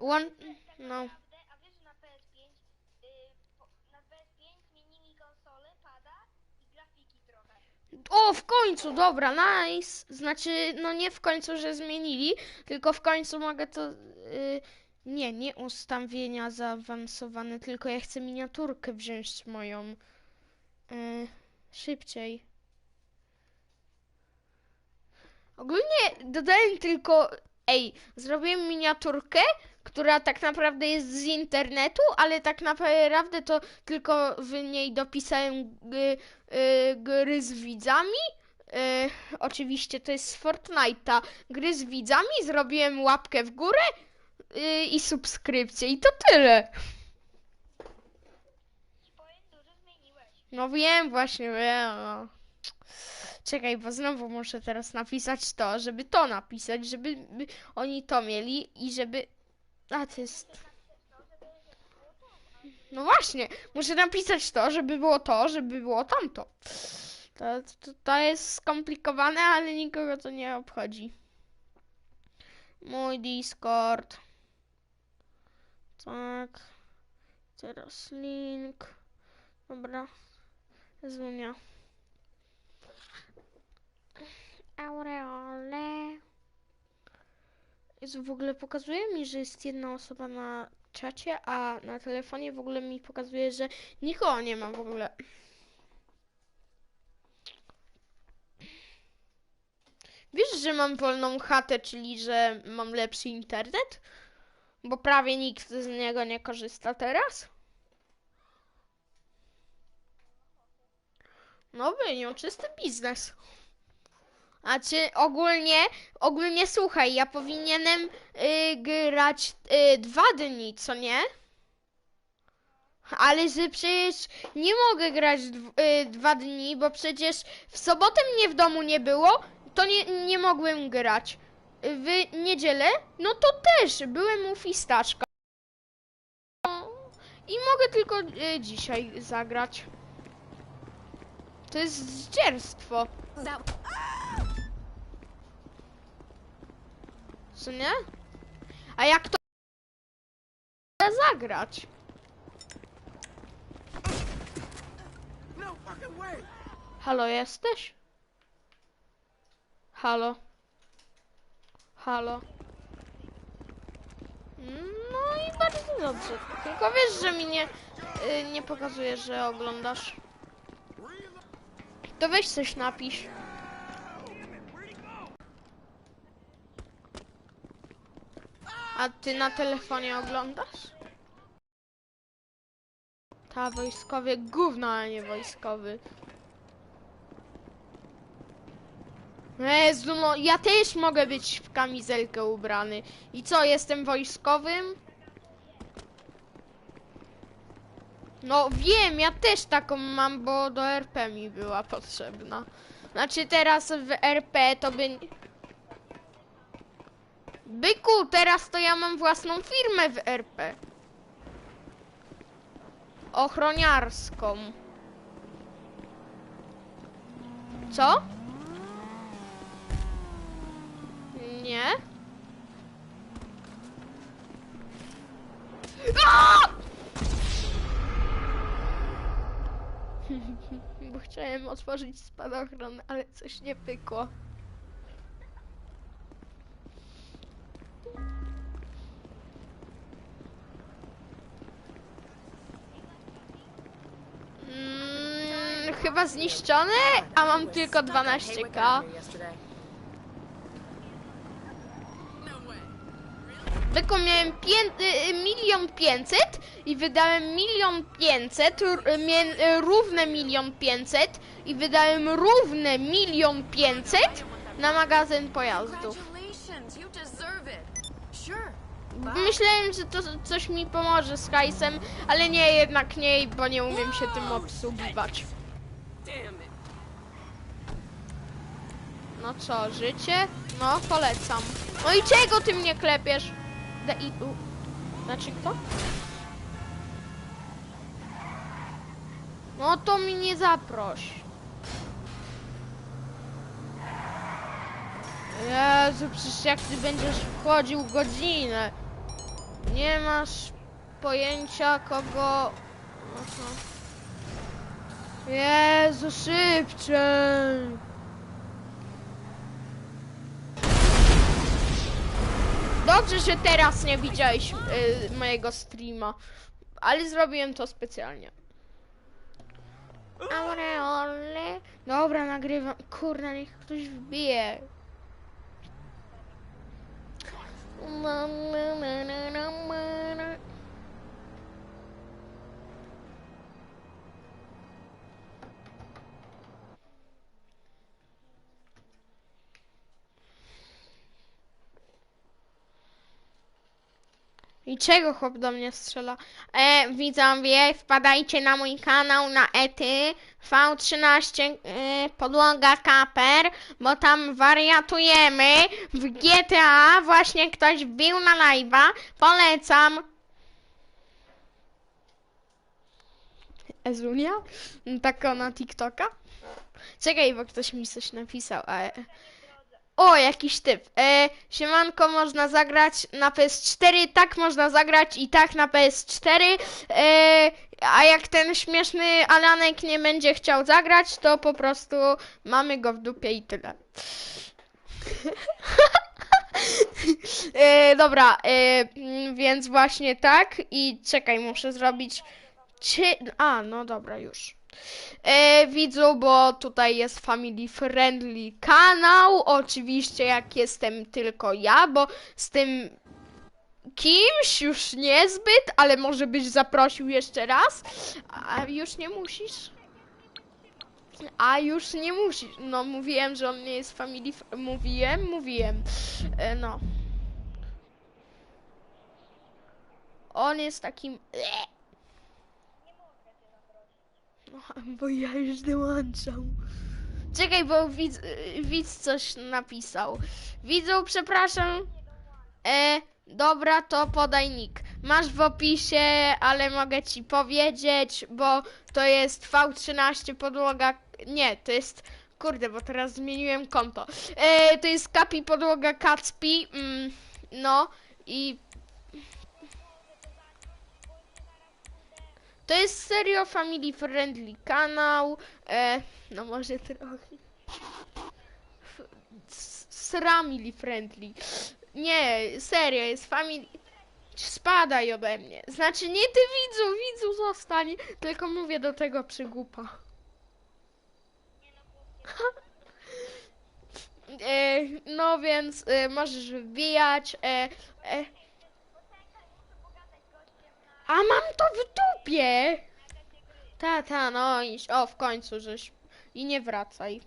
Łą... No. A wiesz, że na PS5, y, po, na PS5 zmienili konsolę, pada i grafiki trochę. O, w końcu, dobra, nice. Znaczy, no nie w końcu, że zmienili, tylko w końcu mogę to. y, nie, nie ustawienia zaawansowane, tylko ja chcę miniaturkę wziąć moją. y, szybciej. Ogólnie dodałem tylko. Ej, zrobiłem miniaturkę, która tak naprawdę jest z internetu, ale tak naprawdę to tylko w niej dopisałem y, y, gry z widzami. Y, oczywiście to jest z Fortnite'a. Gry z widzami, zrobiłem łapkę w górę y, i subskrypcję i to tyle. No wiem, właśnie wiem. No. Czekaj, bo znowu muszę teraz napisać to, żeby to napisać, żeby by oni to mieli i żeby... A, to jest... No właśnie, muszę napisać to, żeby było to, żeby było tamto. To, to, to jest skomplikowane, ale nikogo to nie obchodzi. Mój Discord. Tak. Teraz link. Dobra. Zumia. Aureole. Jezu, w ogóle pokazuje mi, że jest jedna osoba na czacie, a na telefonie w ogóle mi pokazuje, że nikogo nie ma w ogóle. Wiesz, że mam wolną chatę, czyli że mam lepszy internet? Bo prawie nikt z niego nie korzysta teraz. No wyniósł czysty biznes. A czy ogólnie, ogólnie słuchaj, ja powinienem y, grać y, dwa dni, co nie? Ale że przecież nie mogę grać y, dwa dni, bo przecież w sobotę mnie w domu nie było, to nie, nie mogłem grać. W niedzielę, no to też byłem u Fistaczka. I mogę tylko y, dzisiaj zagrać. To jest zdzierstwo. That Co nie? A jak to zagrać? Halo, jesteś? Halo? Halo? No i bardzo dobrze. Tylko wiesz, że mi nie, y, nie pokazuje, że oglądasz. To weź coś napisz. A ty na telefonie oglądasz? Ta wojskowy gówno, a nie wojskowy. Jezu, no ja też mogę być w kamizelkę ubrany. I co, jestem wojskowym? No wiem, ja też taką mam, bo do RP mi była potrzebna. Znaczy teraz w RP to by... Byku, teraz to ja mam własną firmę w RP. Ochroniarską. Co? Nie. Aaa! Bo chciałem otworzyć spadochron, ale coś nie pykło. Mm, chyba zniszczone, a mam tylko 12k. Tylko miałem pię- y, milion pięćset i wydałem milion pięćset, y, równe milion pięćset i wydałem równe milion pięćset na magazyn pojazdów. Myślałem, że to coś mi pomoże z hajsem, ale nie, jednak nie, bo nie umiem się tym obsługiwać. No co, życie? No, polecam. No i czego ty mnie klepiesz? Da i u. Znaczy kto? No to mi nie zaproś. Jezu, przecież jak ty będziesz wchodził godzinę. Nie masz pojęcia kogo... Aha. Jezu, szybciej! Dobrze, że teraz nie widziałeś y, mojego streama, ale zrobiłem to specjalnie. Aureole. Dobra, nagrywam. Kurna, niech ktoś wbije. Na, na, na, na, na, na, na. I czego chłop do mnie strzela? E, widzowie, wpadajcie na mój kanał na ety V13 e, podłoga kaper, bo tam wariatujemy w GTA. Właśnie ktoś wbił na live'a. Polecam. Ezunia? Taka na TikToka? Czekaj, bo ktoś mi coś napisał. E, o, jakiś typ. E, siemanko, można zagrać na PS4, tak można zagrać i tak na PS4. E, a jak ten śmieszny Alanek nie będzie chciał zagrać, to po prostu mamy go w dupie i tyle. e, dobra, e, mm, więc właśnie tak. I czekaj, muszę zrobić. Cie... A, no dobra, już. E, widzu, bo tutaj jest family friendly kanał. Oczywiście, jak jestem tylko ja, bo z tym kimś już niezbyt, ale może byś zaprosił jeszcze raz. A już nie musisz. A już nie musisz. No, mówiłem, że on nie jest family. Mówiłem, mówiłem. E, no. On jest takim. Bo ja już dołączam. Czekaj, bo widz, widz coś napisał. Widzą, przepraszam. E, dobra, to podaj nick. Masz w opisie, ale mogę ci powiedzieć, bo to jest V13 podłoga. Nie, to jest. Kurde, bo teraz zmieniłem konto. E, to jest Kapi podłoga Kacpi. Mm, no i To jest serio family friendly kanał. E, no może trochę. Sramily friendly. Nie, serio, jest family. Spadaj ode mnie. Znaczy nie ty widzu, widzu zostań. Tylko mówię do tego przygłupa. E, no więc e, możesz wbijać. E, e. A mam to w dupie! Ta, ta, no iść. O, w końcu żeś. I nie wracaj.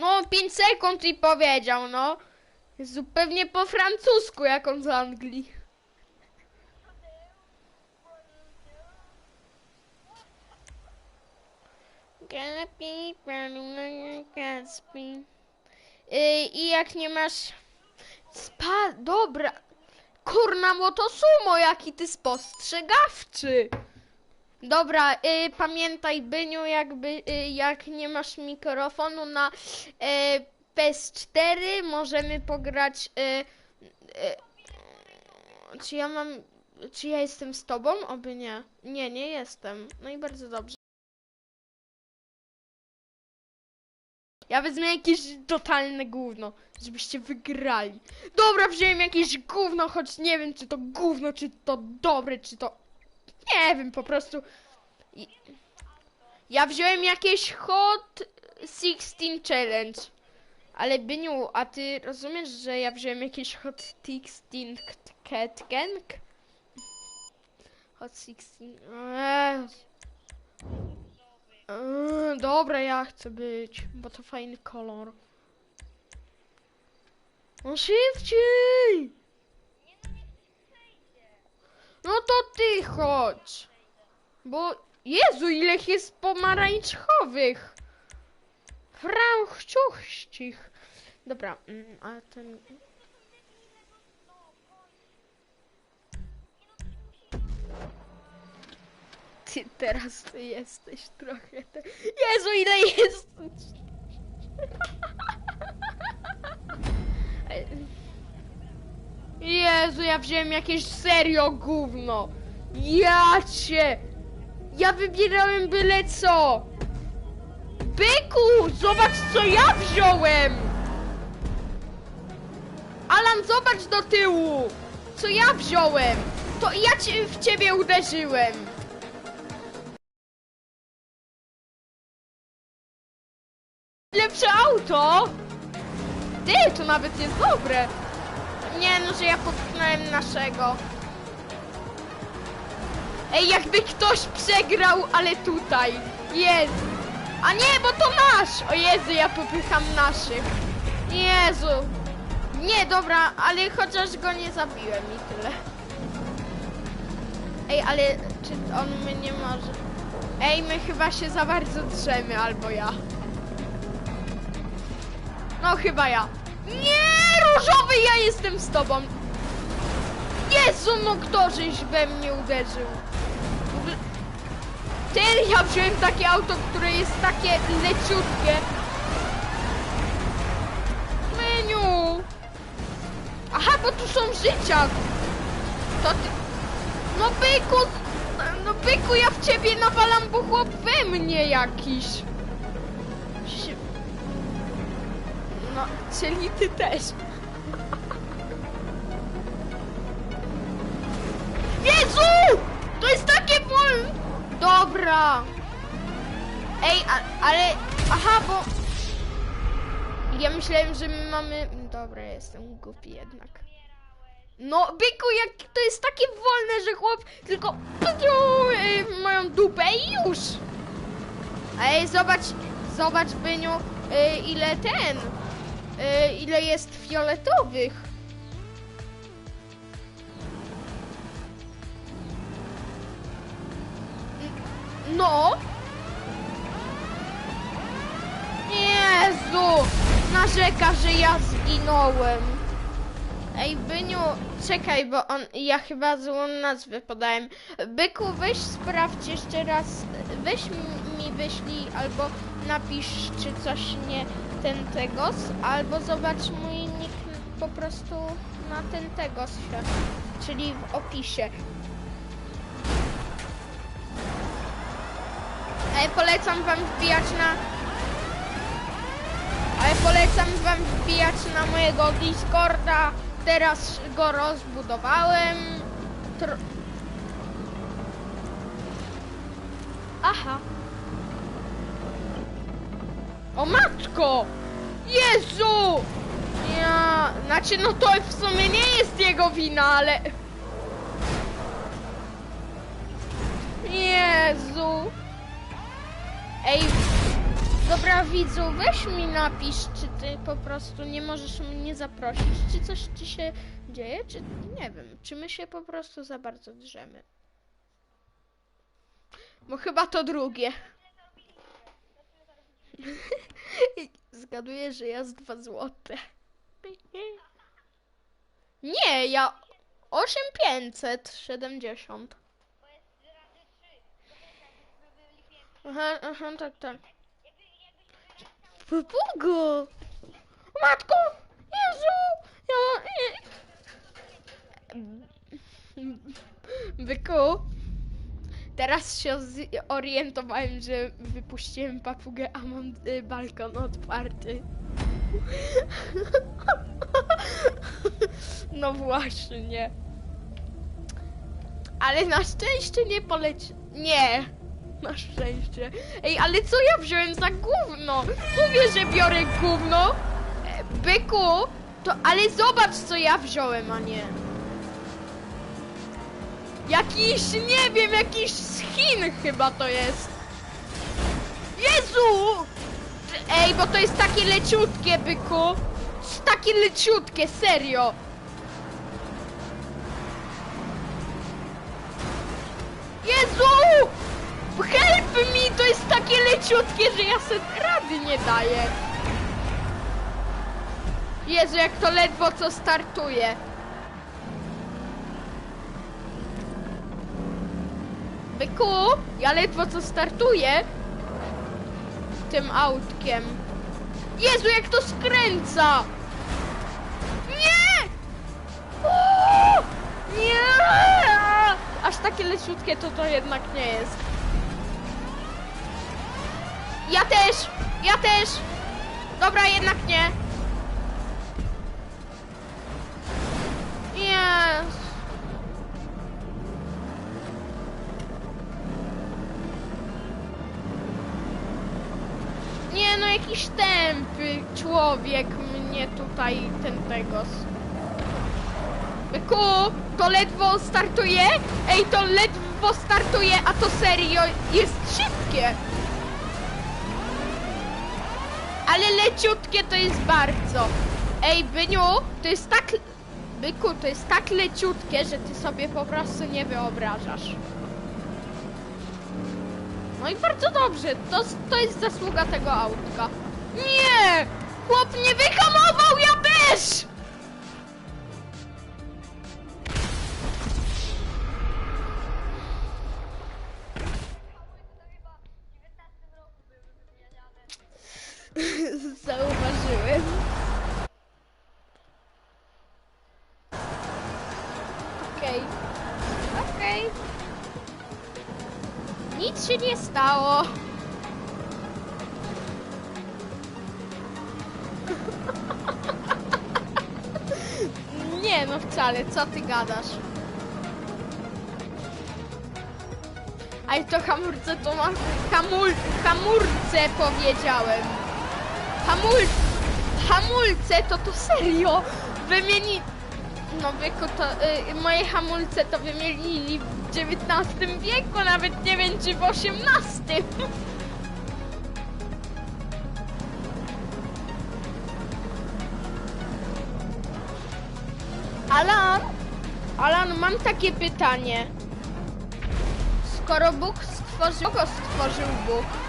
No, 5 sekund i powiedział, no. Zupełnie po francusku, jak on z Anglii. I jak nie masz. Spa. Dobra. Kurna, bo to sumo, jaki ty spostrzegawczy. Dobra, y, pamiętaj, Byniu, jakby, y, jak nie masz mikrofonu na y, PS4, możemy pograć. Czy ja mam. Czy ja jestem z tobą? Oby nie. Nie, nie jestem. No i bardzo dobrze. Ja wezmę jakieś totalne gówno, żebyście wygrali. Dobra, wziąłem jakieś gówno, choć nie wiem, czy to gówno, czy to dobre, czy to... Nie wiem, po prostu... Ja wziąłem jakieś Hot 16 Challenge. Ale Byniu, a ty rozumiesz, że ja wziąłem jakieś Hot 16 Cat Gang? Hot 16... Eee. Eee, dobra, ja chcę być, bo to fajny kolor. No szybciej! No to ty chodź. Bo, Jezu, ile jest pomarańczowych. Frauchciuchcich. Dobra, mm, a ten... teraz ty jesteś trochę. Te... Jezu, ile jest! Jezu, ja wziąłem jakieś serio gówno! Ja cię! Ja wybierałem byle co! Byku! Zobacz co ja wziąłem! Alan, zobacz do tyłu! Co ja wziąłem! To ja cię, w ciebie uderzyłem! Lepsze auto. Ty, to nawet jest dobre. Nie no, że ja popchnąłem naszego. Ej, jakby ktoś przegrał, ale tutaj. Jest. A nie, bo to nasz. O Jezu, ja popycham naszych. Jezu. Nie, dobra, ale chociaż go nie zabiłem i tyle. Ej, ale czy on mnie nie może? Ej, my chyba się za bardzo drzemy, albo ja. No chyba ja. Nie, różowy, ja jestem z tobą. Jezu, no kto żeś we mnie uderzył? Ty, ja wziąłem takie auto, które jest takie leciutkie. Menu. Aha, bo tu są życia. To ty... No byku, no byku, ja w ciebie nawalam, bo chłop we mnie jakiś. No, czyli ty też. Jezu! To jest takie wolne! Dobra. Ej, a, ale... Aha, bo... Ja myślałem, że my mamy... Dobra, jestem głupi jednak. No, byku, jak to jest takie wolne, że chłop tylko y, w moją dupę i już. Ej, zobacz, zobacz, Byniu, y, ile ten, y, ile jest fioletowych. No. Jezu, narzeka, że ja zginąłem. Ej, Byniu, czekaj, bo on, ja chyba złą nazwę podałem. Byku, weź sprawdź jeszcze raz, weź mi wyślij albo napisz, czy coś nie ten tegos, albo zobacz mój nick po prostu na ten tegos się, czyli w opisie. Ej, polecam wam wbijać na ale polecam wam wbijać na mojego Discorda. Teraz go rozbudowałem. Aha. O matko! Jezu! Ja... Znaczy, no to w sumie nie jest jego wina, ale... Jezu! Ej, Dobra widzu, weź mi napisz, czy ty po prostu nie możesz mnie zaprosić, czy coś ci się dzieje, czy nie wiem, czy my się po prostu za bardzo drzemy. Bo chyba to drugie. Zgaduję, że ja z 2 złote. Nie, ja 8570. Bo jest razy trzy. To wiesz, jakbyśmy byli pierwsi. Aha, aha, tak, tak. Byli Pupugo! Matko! Jezu! Ja... Byku, teraz się zorientowałem, że wypuściłem papugę, a mam y, balkon otwarty. No właśnie. Ale na szczęście nie poleci... Nie! Na szczęście. Ej, ale co ja wziąłem za gówno? Mówię, że biorę gówno. E, Byku, to ale zobacz co ja wziąłem, a nie. Jakiś, nie wiem, jakiś z Chin chyba to jest. Jezu! Ej, bo to jest takie leciutkie, byku. Takie leciutkie, serio. Jezu! Help mi! To jest takie leciutkie, że ja sobie rady nie daję. Jezu, jak to ledwo co startuje. Byku, ja ledwo co startuję tym autkiem. Jezu, jak to skręca! Nie! Nie! Aż takie leciutkie to to jednak nie jest. Ja też! Ja też! Dobra, jednak nie. Jest. No, jakiś tępy człowiek mnie tutaj ten tego. Byku, to ledwo startuje? Ej, to ledwo startuje, a to serio jest szybkie. Ale leciutkie to jest bardzo. Ej, Byniu, to jest tak... Byku, to jest tak leciutkie, że ty sobie po prostu nie wyobrażasz. No i bardzo dobrze, to, to jest zasługa tego autka. Nie! Chłop nie wyhamował, ja też! Nic się nie stało. Nie no wcale, co ty gadasz? Ale to hamulce to ma... Hamul... Hamulce powiedziałem. Hamul... Hamulce to to serio wymieni... No wieku to... Y, moje hamulce to wymienili w XIX wieku, nawet nie wiem czy w XVIII. Alan? Alan, mam takie pytanie. Skoro Bóg stworzył... Kogo stworzył Bóg?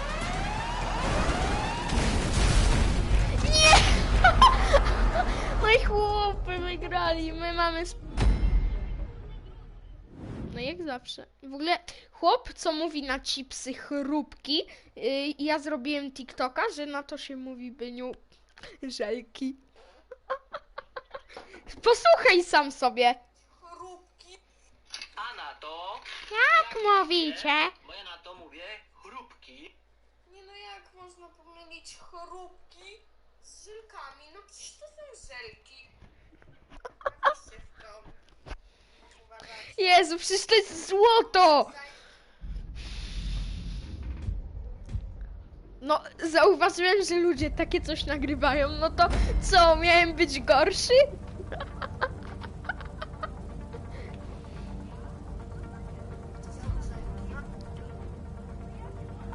No i chłopy wygrali, my mamy... Sp... No jak zawsze. W ogóle chłop, co mówi na chipsy chrupki, yy, ja zrobiłem TikToka, że na to się mówi byniu żelki. Posłuchaj sam sobie. Chrupki. A na to, Jak mówicie? bo ja na to mówię chrupki. Nie no jak można pomylić chorobki z żelkami? No przecież to są żelki. Jezu, przecież to jest złoto! No, zauważyłem, że ludzie takie coś nagrywają, no to co, miałem być gorszy?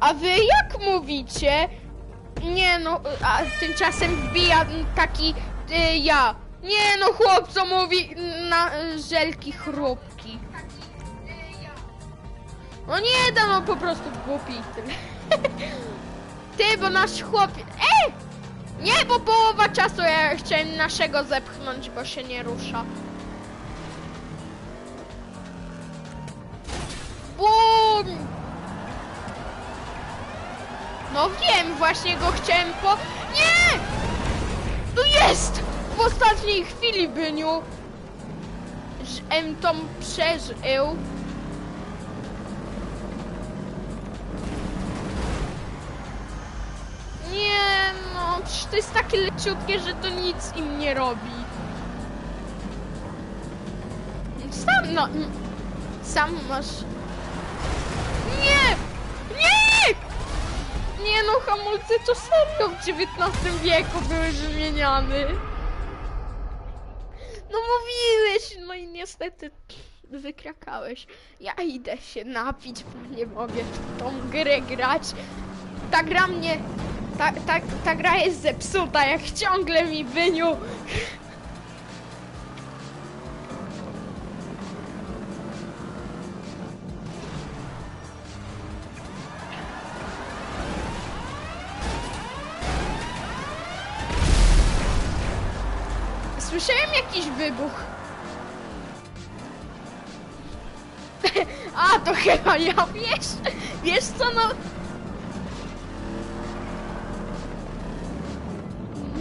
A wy jak mówicie? Nie no, a tymczasem wbija taki y, ja. Nie no, chłopco mówi na żelki chrupki. No nie da, no po prostu głupi. Ty, bo nasz chłop... Ej! Nie, bo połowa czasu ja chciałem naszego zepchnąć, bo się nie rusza. No wiem, właśnie go chciałem po... Nie! Tu jest! W ostatniej chwili, Byniu. Żem to przeżył. Nie no, przecież to jest takie leciutkie, że to nic im nie robi. Sam no... Sam masz... No, hamulce to serio w XIX wieku były wymieniane. No mówiłeś, no i niestety wykrakałeś. Ja idę się napić, bo nie mogę w tą grę grać. Ta gra mnie... Ta, ta, ta gra jest zepsuta, jak ciągle mi wyniu. Wybuch. A, to chyba ja, wiesz? Wiesz co, no...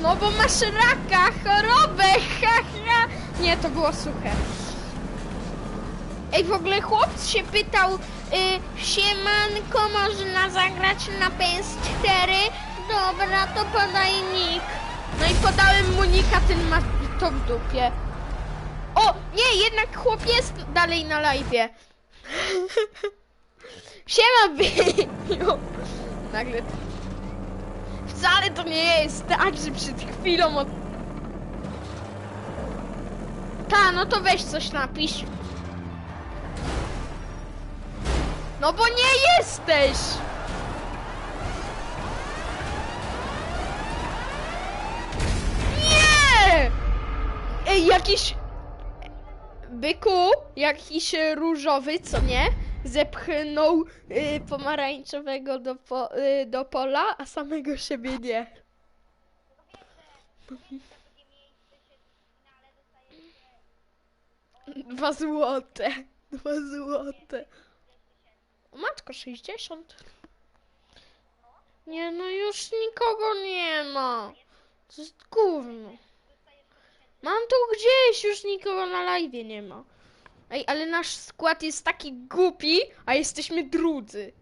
No bo masz raka, chorobę, ha, ha. Nie, to było suche. Ej, w ogóle chłopc się pytał, y, siemanko, można zagrać na PS4? Dobra, to podaj nick. No i podałem mu nika, ten ma to w dupie. O, nie, jednak chłop jest dalej na live'ie. Siema, Biniu. Nagle... Wcale to nie jest tak, że przed chwilą od... Ta, no to weź coś napisz. No bo nie jesteś! Nie! Ej, jakiś... Byku, jakiś różowy, co nie? Zepchnął y, pomarańczowego do, po, y, do pola, a samego siebie nie. Dwa złote. Dwa złote. Matko, 60. Nie, no już nikogo nie ma. To jest gówno. Mam tu gdzieś, już nikogo na live nie ma. Ej, ale nasz skład jest taki głupi, a jesteśmy drudzy.